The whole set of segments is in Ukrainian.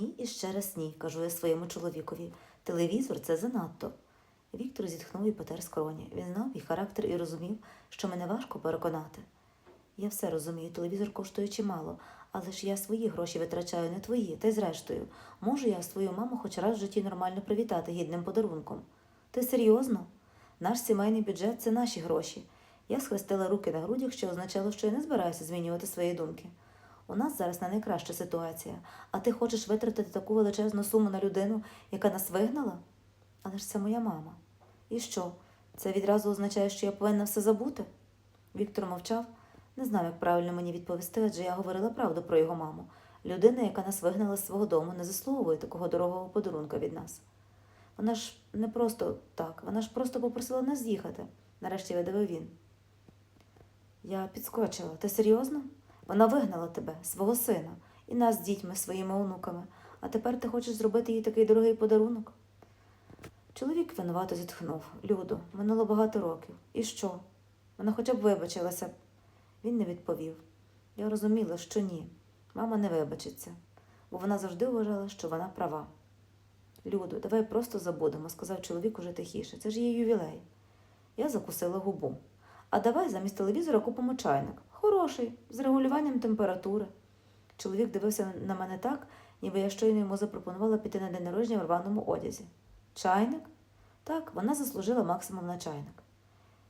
ні і ще раз ні, кажу я своєму чоловікові. Телевізор це занадто. Віктор зітхнув і потер скроні. Він знав мій характер і розумів, що мене важко переконати. Я все розумію, телевізор коштує чимало, але ж я свої гроші витрачаю, не твої, та й зрештою, можу я свою маму хоч раз в житті нормально привітати гідним подарунком. Ти серйозно? Наш сімейний бюджет це наші гроші. Я схрестила руки на грудях, що означало, що я не збираюся змінювати свої думки. У нас зараз не найкраща ситуація, а ти хочеш витратити таку величезну суму на людину, яка нас вигнала? Але ж це моя мама. І що? Це відразу означає, що я повинна все забути? Віктор мовчав, не знав, як правильно мені відповісти, адже я говорила правду про його маму. Людина, яка нас вигнала з свого дому, не заслуговує такого дорогого подарунка від нас. Вона ж не просто так, вона ж просто попросила нас з'їхати, нарешті видавив він. Я підскочила. Ти серйозно? Вона вигнала тебе, свого сина, і нас з дітьми, своїми онуками, а тепер ти хочеш зробити їй такий дорогий подарунок? Чоловік винувато зітхнув. Люду, минуло багато років. І що? Вона хоча б вибачилася. Він не відповів. Я розуміла, що ні. Мама не вибачиться, бо вона завжди вважала, що вона права. Люду, давай просто забудемо, сказав чоловік уже тихіше. Це ж її ювілей. Я закусила губу. А давай замість телевізора купимо чайник. Хороший, з регулюванням температури. Чоловік дивився на мене так, ніби я щойно йому запропонувала піти на день народження в рваному одязі. Чайник? Так, вона заслужила максимум на чайник.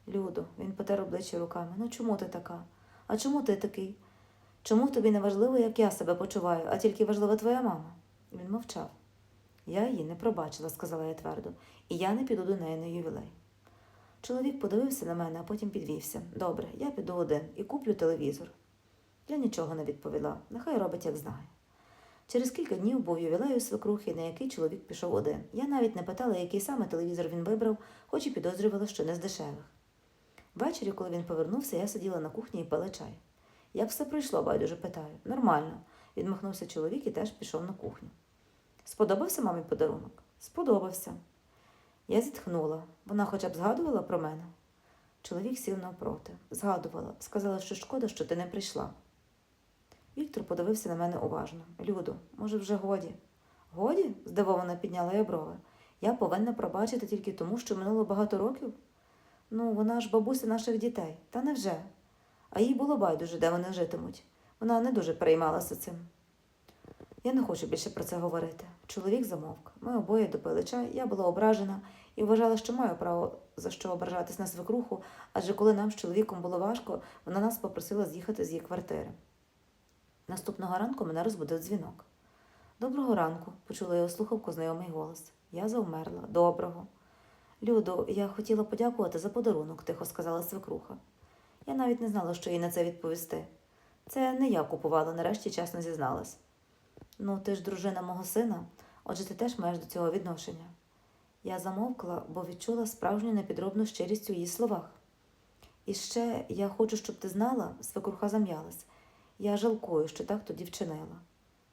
Люду, він потер обличчя руками. Ну чому ти така? А чому ти такий? Чому тобі не важливо, як я себе почуваю, а тільки важлива твоя мама? Він мовчав. Я її не пробачила, сказала я твердо, і я не піду до неї на ювілей. Чоловік подивився на мене, а потім підвівся. Добре, я піду один і куплю телевізор. Я нічого не відповіла, нехай робить, як знає. Через кілька днів був ювілей у свекрухи, на який чоловік пішов один. Я навіть не питала, який саме телевізор він вибрав, хоч і підозрювала, що не з дешевих. Ввечері, коли він повернувся, я сиділа на кухні і пила чай. Як все пройшло, байдуже питаю. Нормально. Відмахнувся чоловік і теж пішов на кухню. Сподобався мамі подарунок? Сподобався. Я зітхнула. Вона хоча б згадувала про мене. Чоловік сів навпроти. Згадувала, сказала, що шкода, що ти не прийшла. Віктор подивився на мене уважно. Люду, може, вже годі? Годі? здивовано підняла я брови. Я повинна пробачити тільки тому, що минуло багато років? Ну, вона ж бабуся наших дітей, та невже? А їй було байдуже, де вони житимуть. Вона не дуже переймалася цим. Я не хочу більше про це говорити. Чоловік замовк. Ми обоє допили чай, я була ображена і вважала, що маю право за що ображатись на свекруху, адже коли нам з чоловіком було важко, вона нас попросила з'їхати з її квартири. Наступного ранку мене розбудив дзвінок. Доброго ранку, почула я слухавку знайомий голос. Я завмерла. Доброго. Люду, я хотіла подякувати за подарунок, тихо сказала свекруха. Я навіть не знала, що їй на це відповісти. Це не я купувала, нарешті чесно зізналась. Ну, ти ж дружина мого сина, отже, ти теж маєш до цього відношення. Я замовкла, бо відчула справжню непідробну щирість у її словах. І ще я хочу, щоб ти знала, свекруха зам'ялась. Я жалкую, що так тоді вчинила.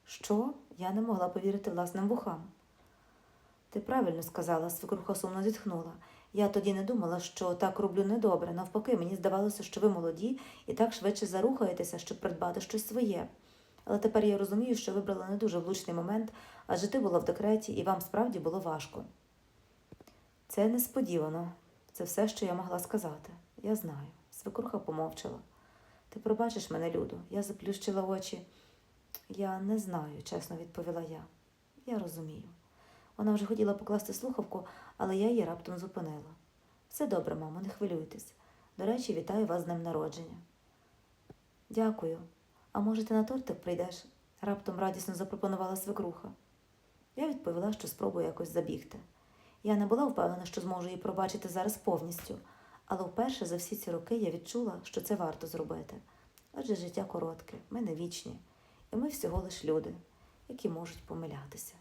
Що? Я не могла повірити власним вухам. Ти правильно сказала, свекруха сумно зітхнула. Я тоді не думала, що так роблю недобре. Навпаки, мені здавалося, що ви молоді і так швидше зарухаєтеся, щоб придбати щось своє. Але тепер я розумію, що вибрала не дуже влучний момент, адже ти була в декреті, і вам справді було важко. Це несподівано. Це все, що я могла сказати. Я знаю. Свекруха помовчала. Ти пробачиш мене, Люду. Я заплющила очі. Я не знаю, чесно відповіла я. Я розумію. Вона вже хотіла покласти слухавку, але я її раптом зупинила. Все добре, мамо, не хвилюйтесь. До речі, вітаю вас з днем народження. Дякую. А може, ти на тортик прийдеш? раптом радісно запропонувала свекруха. Я відповіла, що спробую якось забігти. Я не була впевнена, що зможу її пробачити зараз повністю, але вперше за всі ці роки я відчула, що це варто зробити. Адже життя коротке, ми не вічні, і ми всього лиш люди, які можуть помилятися.